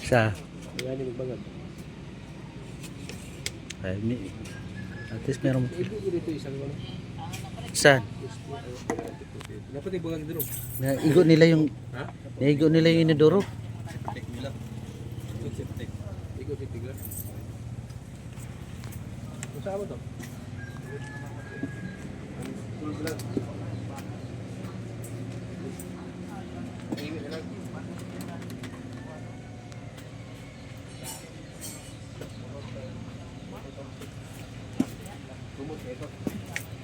Sa, ay, mi- at least meron, saan? Dapat yung bagag dito. Naigo nila yung, Ha? naigo nila yung inidoro. Tek nila. Ikaw si Tigla. To? Como que eso.